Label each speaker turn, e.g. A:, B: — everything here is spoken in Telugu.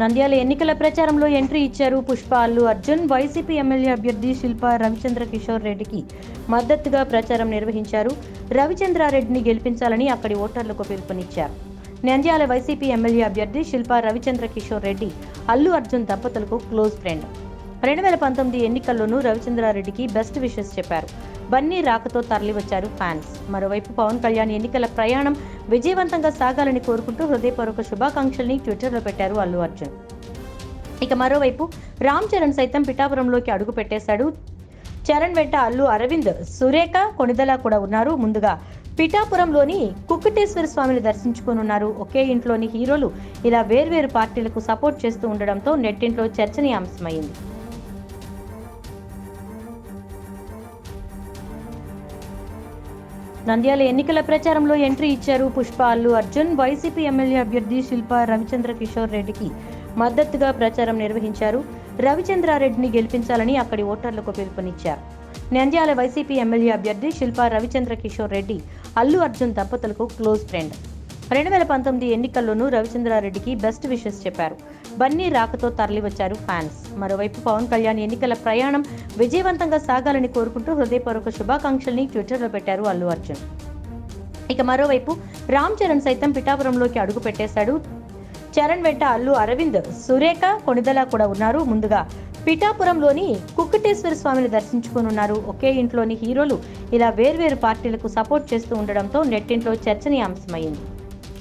A: నంద్యాల ఎన్నికల ప్రచారంలో ఎంట్రీ ఇచ్చారు పుష్ప అల్లు అర్జున్ వైసీపీ ఎమ్మెల్యే అభ్యర్థి శిల్ప రవిచంద్ర కిషోర్ రెడ్డికి మద్దతుగా ప్రచారం నిర్వహించారు. రవిచంద్రారెడ్డిని గెలిపించాలని అక్కడి ఓటర్లకు పిలుపునిచ్చారు. నంద్యాల వైసీపీ ఎమ్మెల్యే అభ్యర్థి శిల్ప రవిచంద్ర కిషోర్ రెడ్డి అల్లు అర్జున్ దంపతులకు క్లోజ్ ఫ్రెండ్. రెండు వేల పంతొమ్మిది ఎన్నికల్లోనూ రవిచంద్రారెడ్డికి బెస్ట్ విషెస్ చెప్పారు. బన్నీ రాకతో తరలివచ్చారు ఫ్యాన్స్. మరోవైపు పవన్ కళ్యాణ్ ఎన్నికల ప్రయాణం విజయవంతంగా సాగాలని కోరుకుంటూ హృదయపూర్వక శుభాకాంక్షల్ని ట్విట్టర్లో పెట్టారు అల్లు అర్జున్. ఇక మరోవైపు రామ్ చరణ్ సైతం పిఠాపురంలోకి అడుగు పెట్టేశాడు. చరణ్ వెంట అల్లు అరవింద్ సురేఖ కొణిదల కూడా ఉన్నారు. ముందుగా పిఠాపురంలోని కుక్కటేశ్వర స్వామిని దర్శించుకోనున్నారు. ఒకే ఇంట్లోని హీరోలు ఇలా వేర్వేరు పార్టీలకు సపోర్ట్ చేస్తూ ఉండడంతో నెట్టింట్లో చర్చనీయాంశమైంది. నంద్యాల ఎన్నికల ప్రచారంలో ఎంట్రీ ఇచ్చారు పుష్ప అల్లు అర్జున్ వైసీపీ ఎమ్మెల్యే అభ్యర్థి శిల్ప రవిచంద్ర కిషోర్ రెడ్డికి మద్దతుగా ప్రచారం నిర్వహించారు. రవిచంద్రారెడ్డిని గెలిపించాలని అక్కడి ఓటర్లకు పిలుపునిచ్చారు. నంద్యాల వైసీపీ ఎమ్మెల్యే అభ్యర్థి శిల్ప రవిచంద్ర కిషోర్ రెడ్డి అల్లు అర్జున్ దంపతులకు క్లోజ్ ఫ్రెండ్. రెండు వేల పంతొమ్మిది ఎన్నికల్లోనూ రవిచంద్రారెడ్డికి బెస్ట్ విషెస్ చెప్పారు. బన్నీ రాకతో తరలివచ్చారు ఫ్యాన్స్. మరోవైపు పవన్ కళ్యాణ్ ఎన్నికల ప్రయాణం విజయవంతంగా సాగాలని కోరుకుంటూ హృదయపూర్వక శుభాకాంక్షల్ని ట్విట్టర్లో పెట్టారు అల్లు అర్జున్. ఇక మరోవైపు రామ్ చరణ్ సైతం పిఠాపురంలోకి అడుగు పెట్టేశాడు. చరణ్ వెంట అల్లు అరవింద్ సురేఖ కొణిదల కూడా ఉన్నారు. ముందుగా పిఠాపురంలోని కుక్కటేశ్వర స్వామిని దర్శించుకోనున్నారు. ఒకే ఇంట్లోని హీరోలు ఇలా వేర్వేరు పార్టీలకు సపోర్ట్ చేస్తూ ఉండడంతో నెట్టింట్లో చర్చనీయాంశమైంది